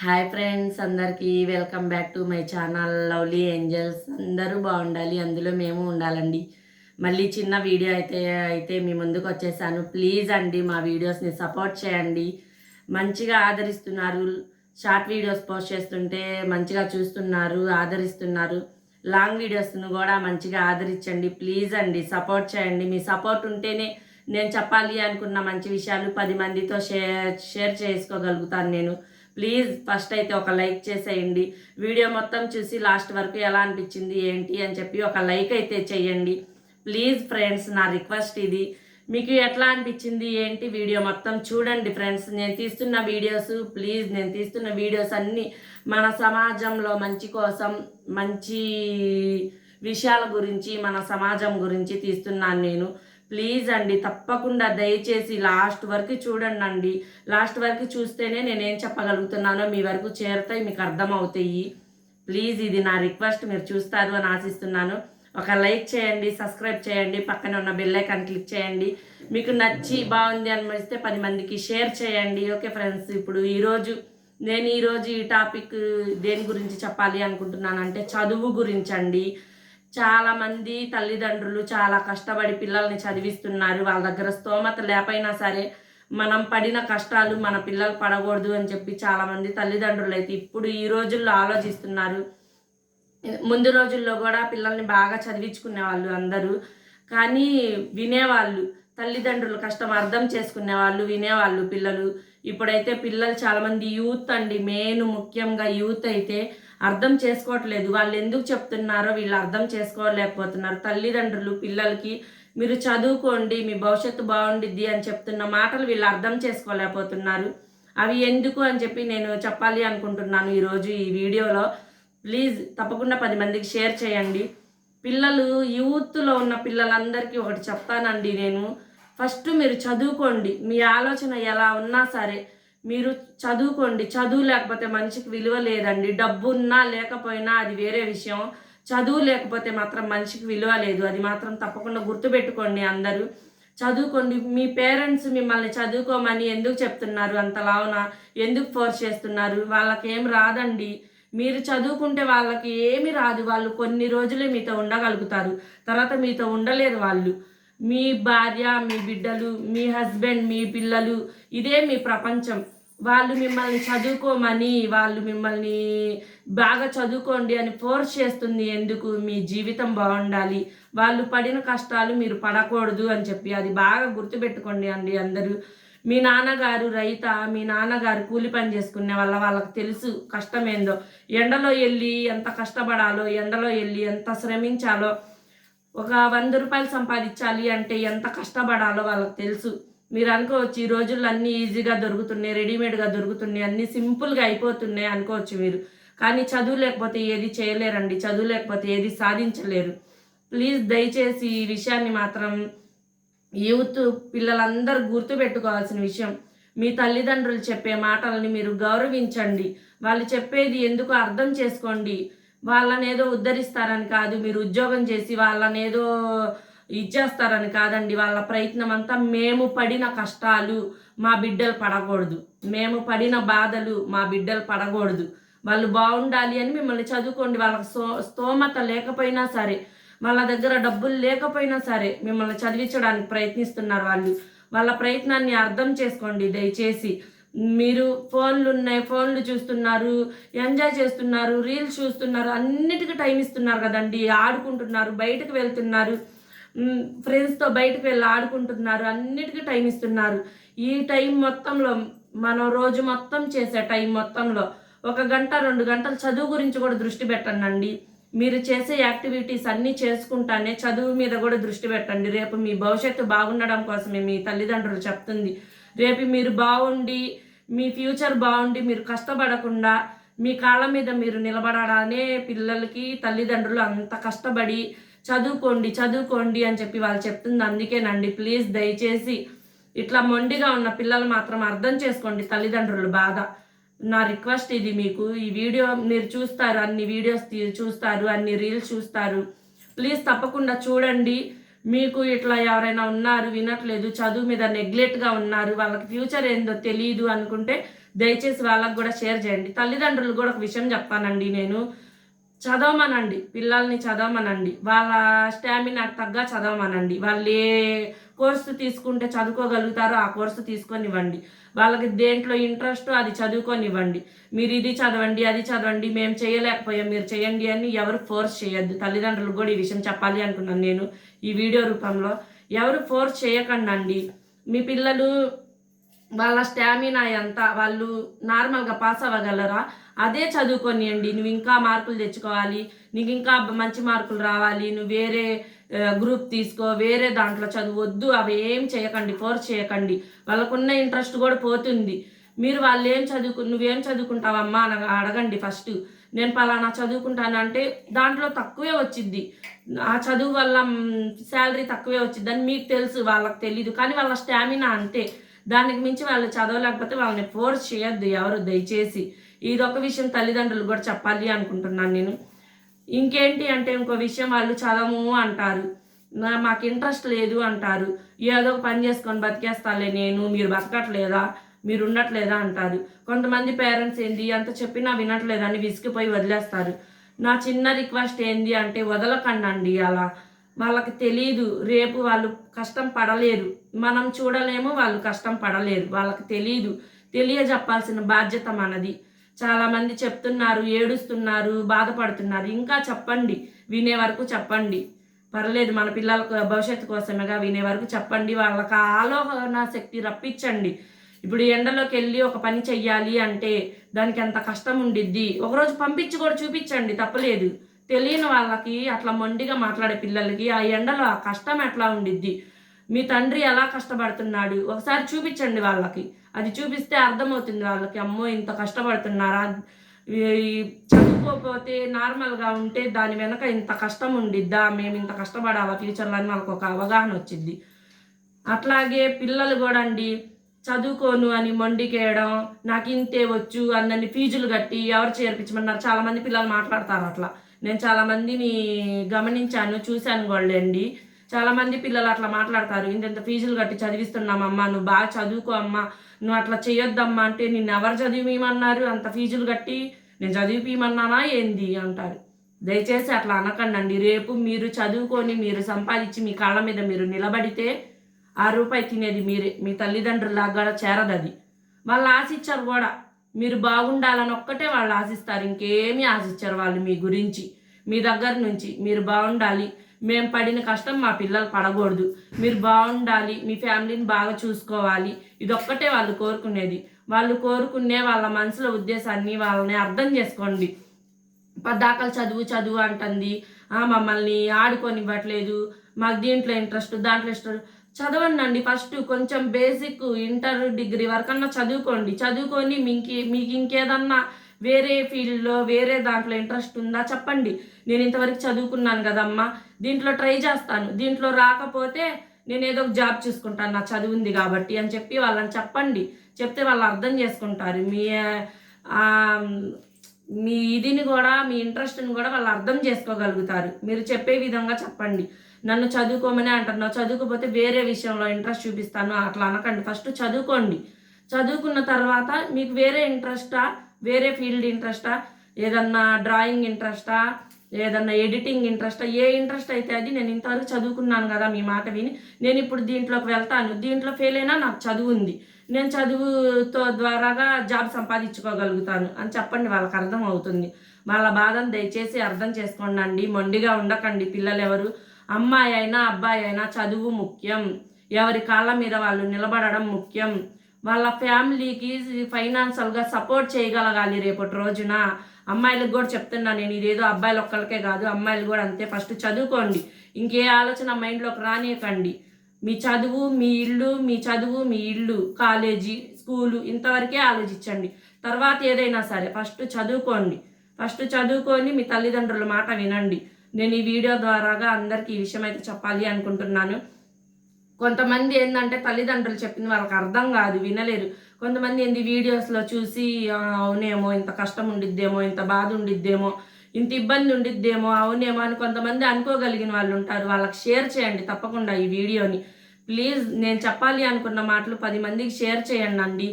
Hi friends అందరికీ welcome back to my channel lovely angels. అందరూ బాగుండాలి అందులో మేము ఉండాలండి. మళ్ళీ చిన్న వీడియో అయితే అయితే మీ ముందుకు వచ్చేసాను. ప్లీజ్ అండి మా వీడియోస్ని సపోర్ట్ చేయండి. మంచిగా ఆదరిస్తున్నారు. షార్ట్ వీడియోస్ పోస్ట్ చేస్తుంటే మంచిగా చూస్తున్నారు ఆదరిస్తున్నారు. లాంగ్ వీడియోస్ను కూడా మంచిగా ఆదరించండి. ప్లీజ్ అండి సపోర్ట్ చేయండి. మీ సపోర్ట్ ఉంటేనే నేను చెప్పాలి అనుకున్న మంచి విషయాలు పది మందితో షేర్ షేర్ చేసుకోగలుగుతాను నేను. ప్లీజ్ ఫస్ట్ అయితే ఒక లైక్ చేసేయండి. వీడియో మొత్తం చూసి లాస్ట్ వరకు ఎలా అనిపించింది ఏంటి అని చెప్పి ఒక లైక్ అయితే చేయండి. ప్లీజ్ ఫ్రెండ్స్ నా రిక్వెస్ట్ ఇది. మీకు ఎట్లా అనిపించింది ఏంటి వీడియో మొత్తం చూడండి ఫ్రెండ్స్. నేను తీస్తున్న వీడియోస్ ప్లీజ్ నేను తీస్తున్న వీడియోస్ అన్నీ మన సమాజంలో మంచి కోసం మంచి విషయాల గురించి మన సమాజం గురించి తీస్తున్నాను నేను. ప్లీజ్ అండి తప్పకుండా దయచేసి లాస్ట్ వరకు చూడండి అండి లాస్ట్ వరకు చూస్తేనే నేనేం చెప్పగలుగుతున్నానో మీ వరకు చేరుతాయి మీకు అర్థమవుతాయి. ప్లీజ్ ఇది నా రిక్వెస్ట్ మీరు చూస్తారు అని ఆశిస్తున్నాను. ఒక లైక్ చేయండి సబ్స్క్రైబ్ చేయండి పక్కనే ఉన్న బెల్ ఐకాన్ క్లిక్ చేయండి. మీకు నచ్చి బాగుంది అనిపిస్తే పది మందికి షేర్ చేయండి. ఓకే ఫ్రెండ్స్ ఇప్పుడు ఈరోజు నేను ఈరోజు ఈ టాపిక్ దేని గురించి చెప్పాలి అనుకుంటున్నానంటే చదువు గురించి అండి. చాలామంది తల్లిదండ్రులు చాలా కష్టపడి పిల్లల్ని చదివిస్తున్నారు. వాళ్ళ దగ్గర స్తోమత లేకపోయినా సరే మనం పడిన కష్టాలు మన పిల్లలు పడకూడదు అని చెప్పి చాలామంది తల్లిదండ్రులు అయితే ఇప్పుడు ఈ రోజుల్లో ఆలోచిస్తున్నారు. ముందు రోజుల్లో కూడా పిల్లల్ని బాగా చదివించుకునే వాళ్ళు అందరూ. కానీ వినేవాళ్ళు తల్లిదండ్రులు కష్టం అర్థం చేసుకునే వాళ్ళు వినేవాళ్ళు పిల్లలు. ఇప్పుడైతే పిల్లలు చాలామంది యూత్ అండి. మెయిన్ ముఖ్యంగా యూత్ అయితే అర్థం చేసుకోవట్లేదు. వాళ్ళు ఎందుకు చెప్తున్నారో వీళ్ళు అర్థం చేసుకోలేకపోతున్నారు. తల్లిదండ్రులు పిల్లలకి మీరు చదువుకోండి మీ భవిష్యత్తు బాగుండిద్ది అని చెప్తున్న మాటలు వీళ్ళు అర్థం చేసుకోలేకపోతున్నారు. అవి ఎందుకు అని చెప్పి నేను చెప్పాలి అనుకుంటున్నాను ఈరోజు ఈ వీడియోలో. ప్లీజ్ తప్పకుండా పది మందికి షేర్ చేయండి. పిల్లలు యూత్లో ఉన్న పిల్లలందరికీ ఒకటి చెప్తానండి నేను. ఫస్ట్ మీరు చదువుకోండి. మీ ఆలోచన ఎలా ఉన్నా సరే మీరు చదువుకోండి. చదువు లేకపోతే మనిషికి విలువ లేదండి. డబ్బు ఉన్నా లేకపోయినా అది వేరే విషయం. చదువు లేకపోతే మాత్రం మనిషికి విలువ లేదు. అది మాత్రం తప్పకుండా గుర్తుపెట్టుకోండి అందరూ. చదువుకోండి. మీ పేరెంట్స్ మిమ్మల్ని చదువుకోమని ఎందుకు చెప్తున్నారు? అంతలావున ఎందుకు ఫోర్స్ చేస్తున్నారు? వాళ్ళకేం రాదండి. మీరు చదువుకుంటే వాళ్ళకి ఏమి రాదు. వాళ్ళు కొన్ని రోజులే మీతో ఉండగలుగుతారు. తర్వాత మీతో ఉండలేరు వాళ్ళు. మీ భార్య మీ బిడ్డలు మీ హస్బెండ్ మీ పిల్లలు ఇదే మీ ప్రపంచం. వాళ్ళు మిమ్మల్ని చదువుకోమని వాళ్ళు మిమ్మల్ని బాగా చదువుకోండి అని ఫోర్స్ చేస్తుంది ఎందుకు? మీ జీవితం బాగుండాలి. వాళ్ళు పడిన కష్టాలు మీరు పడకూడదు అని చెప్పి అది బాగా గుర్తుపెట్టుకోండి అండి అందరూ. మీ నాన్నగారు రైత మీ నాన్నగారు కూలి పని చేసుకునే వాళ్ళ వాళ్ళకి తెలుసు కష్టం ఏందో ఎండలో వెళ్ళి ఎంత కష్టపడాలో ఎండలో వెళ్ళి ఎంత శ్రమించాలో ఒక వంద రూపాయలు సంపాదించాలి అంటే ఎంత కష్టపడాలో వాళ్ళకి తెలుసు. మీరు అనుకోవచ్చు ఈ రోజుల్లో అన్నీ ఈజీగా దొరుకుతున్నాయి రెడీమేడ్గా దొరుకుతున్నాయి అన్నీ సింపుల్గా అయిపోతున్నాయి అనుకోవచ్చు మీరు. కానీ చదువు లేకపోతే ఏది చేయలేరండి చదువు లేకపోతే ఏది సాధించలేరు. ప్లీజ్ దయచేసి ఈ విషయాన్ని మాత్రం యూత్ పిల్లలందరూ గుర్తుపెట్టుకోవాల్సిన విషయం. మీ తల్లిదండ్రులు చెప్పే మాటల్ని మీరు గౌరవించండి. వాళ్ళు చెప్పేది ఎందుకు అర్థం చేసుకోండి. వాళ్ళని ఏదో ఉద్ధరిస్తారని కాదు మీరు ఉద్యోగం చేసి వాళ్ళని ఏదో ఇచ్చేస్తారని కాదండి. వాళ్ళ ప్రయత్నం అంతా మేము పడిన కష్టాలు మా బిడ్డలు పడకూడదు. మేము పడిన బాధలు మా బిడ్డలు పడకూడదు. వాళ్ళు బాగుండాలి అని మిమ్మల్ని చదువుకోండి. వాళ్ళకి సో స్తోమత లేకపోయినా సరే వాళ్ళ దగ్గర డబ్బులు లేకపోయినా సరే మిమ్మల్ని చదివించడానికి ప్రయత్నిస్తున్నారు వాళ్ళు. వాళ్ళ ప్రయత్నాన్ని అర్థం చేసుకోండి దయచేసి. మీరు ఫోన్లు ఉన్నాయి ఫోన్లు చూస్తున్నారు ఎంజాయ్ చేస్తున్నారు రీల్స్ చూస్తున్నారు అన్నిటికీ టైం ఇస్తున్నారు కదండి. ఆడుకుంటున్నారు బయటకు వెళ్తున్నారు. ఫ్రెండ్స్తో బయటకు వెళ్ళి ఆడుకుంటున్నారు అన్నిటికీ టైం ఇస్తున్నారు. ఈ టైం మొత్తంలో మనం రోజు మొత్తం చేసే టైం మొత్తంలో ఒక గంట రెండు గంటలు చదువు గురించి కూడా దృష్టి పెట్టండి మీరు చేసే యాక్టివిటీస్ అన్నీ చేసుకుంటానే చదువు మీద కూడా దృష్టి పెట్టండి. రేపు మీ భవిష్యత్తు బాగుండడం కోసమే మీ తల్లిదండ్రులు చెప్తుంది. రేపు మీరు బాగుండి మీ ఫ్యూచర్ బాగుండి మీరు కష్టపడకుండా మీ కాళ్ళ మీద మీరు నిలబడాలనే పిల్లలకి తల్లిదండ్రులు అంత కష్టపడి చదువుకోండి చదువుకోండి అని చెప్పి వాళ్ళు చెప్తుంది. అందుకేనండి ప్లీజ్ దయచేసి ఇట్లా మొండిగా ఉన్న పిల్లలు మాత్రం అర్థం చేసుకోండి తల్లిదండ్రులు బాధ. నా రిక్వెస్ట్ ఇది మీకు. ఈ వీడియో మీరు చూస్తారు అన్ని వీడియోస్ చూస్తారు అన్ని రీల్స్ చూస్తారు. ప్లీజ్ తప్పకుండా చూడండి. మీకు ఇట్లా ఎవరైనా ఉన్నారు వినట్లేదు చదువు మీద నెగ్లెక్ట్గా ఉన్నారు వాళ్ళకి ఫ్యూచర్ ఏందో తెలియదు అనుకుంటే దయచేసి వాళ్ళకు కూడా షేర్ చేయండి. తల్లిదండ్రులు కూడా ఒక విషయం చెప్తానండి నేను. చదవమనండి. పిల్లల్ని చదవమనండి. వాళ్ళ స్టామినాకు తగ్గ చదవమనండి. వాళ్ళు ఏ కోర్సు తీసుకుంటే చదువుకోగలుగుతారో ఆ కోర్సు తీసుకొనివ్వండి. వాళ్ళకి దేంట్లో ఇంట్రెస్ట్ అది చదువుకొనివ్వండి. మీరు ఇది చదవండి అది చదవండి మేము చేయలేకపోయాం మీరు చేయండి అని ఎవరు ఫోర్స్ చేయొద్దు. తల్లిదండ్రులు కూడా ఈ విషయం చెప్పాలి అనుకున్నాను నేను ఈ వీడియో రూపంలో. ఎవరు ఫోర్స్ చేయకండి మీ పిల్లలు వాళ్ళ స్టామినా ఎంత? వాళ్ళు నార్మల్గా పాస్ అవ్వగలరా? అదే చదువుకొనియండి నువ్వు ఇంకా మార్కులు తెచ్చుకోవాలి నీకు ఇంకా మంచి మార్కులు రావాలి నువ్వు వేరే గ్రూప్ తీసుకో వేరే దాంట్లో చదువొద్దు అవి ఏం చేయకండి ఫోర్స్ చేయకండి. వాళ్ళకున్న ఇంట్రెస్ట్ కూడా పోతుంది. మీరు వాళ్ళు ఏం చదువుకు నువ్వేం చదువుకుంటావమ్మా అని అడగండి ఫస్ట్ నేను పలానా చదువుకుంటాను అంటే దాంట్లో తక్కువే వచ్చిద్ది. ఆ చదువు వల్ల శాలరీ తక్కువే వచ్చిద్ది అని మీకు తెలుసు వాళ్ళకి తెలీదు. కానీ వాళ్ళ స్టామినా అంతే. దానికి మించి వాళ్ళు చదవలేకపోతే వాళ్ళని ఫోర్స్ చేయొద్దు ఎవరు దయచేసి. ఇదొక విషయం తల్లిదండ్రులు కూడా చెప్పాలి అనుకుంటున్నాను నేను. ఇంకేంటి అంటే ఇంకో విషయం వాళ్ళు చదవము అంటారు. నా మాకు ఇంట్రెస్ట్ లేదు అంటారు. ఏదో పని చేసుకొని బతికేస్తాలే నేను మీరు బతకట్లేదా మీరు ఉండట్లేదా అంటారు. కొంతమంది పేరెంట్స్ ఏంది అంత చెప్పినా వినట్లేదని విసిగిపోయి వదిలేస్తారు. నా చిన్న రిక్వెస్ట్ ఏంది అంటే వదలకండి అలా. వాళ్ళకి తెలియదు రేపు వాళ్ళు కష్టం పడలేరు. మనం చూడలేము వాళ్ళు కష్టం పడలేరు. వాళ్ళకి తెలియదు తెలియజెప్పాల్సిన బాధ్యత మనది. చాలామంది చెప్తున్నారు ఏడుస్తున్నారు బాధపడుతున్నారు. ఇంకా చెప్పండి వినే వరకు చెప్పండి. పర్లేదు మన పిల్లల భవిష్యత్తు కోసమేగా వినే వరకు చెప్పండి. వాళ్ళకి ఆలోచన శక్తి రప్పించండి. ఇప్పుడు ఎండలోకి వెళ్ళి ఒక పని చెయ్యాలి అంటే దానికి ఎంత కష్టం ఉండిద్ది. ఒకరోజు పంపించి కూడా చూపించండి తప్పలేదు. తెలియని వాళ్ళకి అట్లా మొండిగా మాట్లాడే పిల్లలకి ఆ ఎండలో ఆ కష్టం ఎట్లా ఉండిద్ది? మీ తండ్రి ఎలా కష్టపడుతున్నాడు? ఒకసారి చూపించండి వాళ్ళకి. అది చూపిస్తే అర్థమవుతుంది వాళ్ళకి అమ్మో ఇంత కష్టపడుతున్నారా? చదువుకోకపోతే నార్మల్గా ఉంటే దాని వెనక ఇంత కష్టం ఉండిద్దా? మేము ఇంత కష్టపడాలా? ఫ్యూచర్లో అని వాళ్ళకి ఒక అవగాహన వచ్చింది. అట్లాగే పిల్లలు కూడా అండి చదువుకోను అని మొండికేయడం నాకు ఇంతే వచ్చు అన్నన్ని ఫీజులు కట్టి ఎవరు చేర్పించమన్నారు? చాలామంది పిల్లలు మాట్లాడతారు అట్లా. నేను చాలామందిని గమనించాను చూశాను కూడా అండి చాలామంది పిల్లలు అట్లా మాట్లాడతారు. ఇంత ఫీజులు కట్టి చదివిస్తున్నామమ్మా నువ్వు బాగా చదువుకో అమ్మా నువ్వు అట్లా చేయొద్దమ్మా అంటే నిన్ను ఎవరు చదివిమన్నారు అంత ఫీజులు కట్టి నేను చదివిపీమన్నానా ఏంది అంటారు. దయచేసి అట్లా అనకండి రేపు మీరు చదువుకొని మీరు సంపాదించి మీ కాళ్ళ మీద మీరు నిలబడితే ఆ రూపాయి తినేది మీరే. మీ తల్లిదండ్రులాగా చేరదు అది వాళ్ళు ఆశించారు కూడా. మీరు బాగుండాలని ఒక్కటే వాళ్ళు ఆశిస్తారు. ఇంకేమీ ఆశించారు వాళ్ళు మీ గురించి. మీ దగ్గర నుంచి మీరు బాగుండాలి. మేము పడిన కష్టం మా పిల్లలు పడకూడదు. మీరు బాగుండాలి మీ ఫ్యామిలీని బాగా చూసుకోవాలి. ఇదొక్కటే వాళ్ళు కోరుకునేది. వాళ్ళు కోరుకునే వాళ్ళ మనసులో ఉద్దేశాన్ని వాళ్ళని అర్థం చేసుకోండి. పద్దాకలు చదువు చదువు అంటుంది. మమ్మల్ని ఆడుకొనివ్వట్లేదు. మాకు దీంట్లో ఇంట్రెస్ట్ దాంట్లో ఇష్టం. చదవండి అండి ఫస్ట్ కొంచెం బేసిక్ ఇంటర్ డిగ్రీ వరకన్నా చదువుకోండి. చదువుకొని మీకు మీకు ఇంకేదన్నా వేరే ఫీల్డ్లో వేరే దాంట్లో ఇంట్రెస్ట్ ఉందా చెప్పండి. నేను ఇంతవరకు చదువుకున్నాను కదమ్మా. దీంట్లో ట్రై చేస్తాను. దీంట్లో రాకపోతే నేను ఏదో ఒక జాబ్ చూసుకుంటాను. నా చదువుంది కాబట్టి అని చెప్పి వాళ్ళని చెప్పండి. చెప్తే వాళ్ళు అర్థం చేసుకుంటారు. మీ మీ ఇదిని కూడా మీ ఇంట్రెస్ట్ని కూడా వాళ్ళు అర్థం చేసుకోగలుగుతారు. మీరు చెప్పే విధంగా చెప్పండి. నన్ను చదువుకోమని అంటున్నావు. చదువుకోపోతే వేరే విషయంలో ఇంట్రెస్ట్ చూపిస్తాను. అట్లా అనకండి. ఫస్ట్ చదువుకోండి. చదువుకున్న తర్వాత మీకు వేరే ఇంట్రెస్టా? వేరే ఫీల్డ్ ఇంట్రెస్టా? ఏదన్నా డ్రాయింగ్ ఇంట్రెస్టా? ఏదన్నా ఎడిటింగ్ ఇంట్రెస్ట్ ఏ ఇంట్రెస్ట్ అయితే అది నేను ఇంతవరకు చదువుకున్నాను కదా మీ మాట విని నేను ఇప్పుడు దీంట్లోకి వెళ్తాను. దీంట్లో ఫెయిల్ అయినా నాకు చదువు ఉంది. నేను చదువుతో ద్వారాగా జాబ్ సంపాదించుకోగలుగుతాను అని చెప్పండి వాళ్ళకి అర్థం అవుతుంది. వాళ్ళ బాధను దయచేసి అర్థం చేసుకోండి మొండిగా ఉండకండి పిల్లలు ఎవరు అమ్మాయి అయినా అబ్బాయి అయినా చదువు ముఖ్యం. ఎవరి కాళ్ళ మీద వాళ్ళు నిలబడడం ముఖ్యం. వాళ్ళ ఫ్యామిలీకి ఫైనాన్షియల్గా సపోర్ట్ చేయగలగాలి రేపటి రోజున. అమ్మాయిలకు కూడా చెప్తున్నా నేను ఇదేదో అబ్బాయిలు ఒక్కరికే కాదు అమ్మాయిలు కూడా అంతే. ఫస్ట్ చదువుకోండి. ఇంకే ఆలోచన మైండ్లోకి రానియకండి. మీ చదువు మీ ఇల్లు మీ చదువు మీ ఇల్లు కాలేజీ స్కూలు ఇంతవరకే ఆలోచించండి. తర్వాత ఏదైనా సరే ఫస్ట్ చదువుకోండి. ఫస్ట్ చదువుకొని మీ తల్లిదండ్రుల మాట వినండి. నేను ఈ వీడియో ద్వారాగా అందరికీ ఈ విషయం అయితే చెప్పాలి అనుకుంటున్నాను. కొంతమంది ఏంటంటే తల్లిదండ్రులు చెప్పింది వాళ్ళకి అర్థం కాదు వినలేరు. కొంతమంది ఏంది వీడియోస్లో చూసి అవునేమో ఇంత కష్టం ఉండిద్దేమో ఇంత బాధ ఉండిద్దేమో ఇంత ఇబ్బంది ఉండిద్దేమో అవునేమో అని కొంతమంది అనుకోగలిగిన వాళ్ళు ఉంటారు. వాళ్ళకి షేర్ చేయండి తప్పకుండా ఈ వీడియోని ప్లీజ్ నేను చెప్పాలి అనుకున్న మాటలు పది మందికి షేర్ చేయండి అండి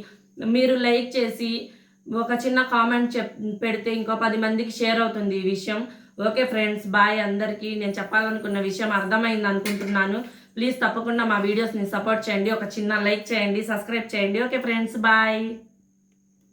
మీరు లైక్ చేసి ఒక చిన్న కామెంట్ చెప్ పెడితే ఇంకో పది మందికి షేర్ అవుతుంది ఈ విషయం. ఓకే ఫ్రెండ్స్ బాయ్ అందరికీ. నేను చెప్పాలనుకున్న విషయం అర్థమైంది అనుకుంటున్నాను. ప్లీజ్ తప్పకుండా మా వీడియోస్ని సపోర్ట్ చేయండి. ఒక చిన్న లైక్ చేయండి. సబ్స్క్రైబ్ చేయండి. Okay friends bye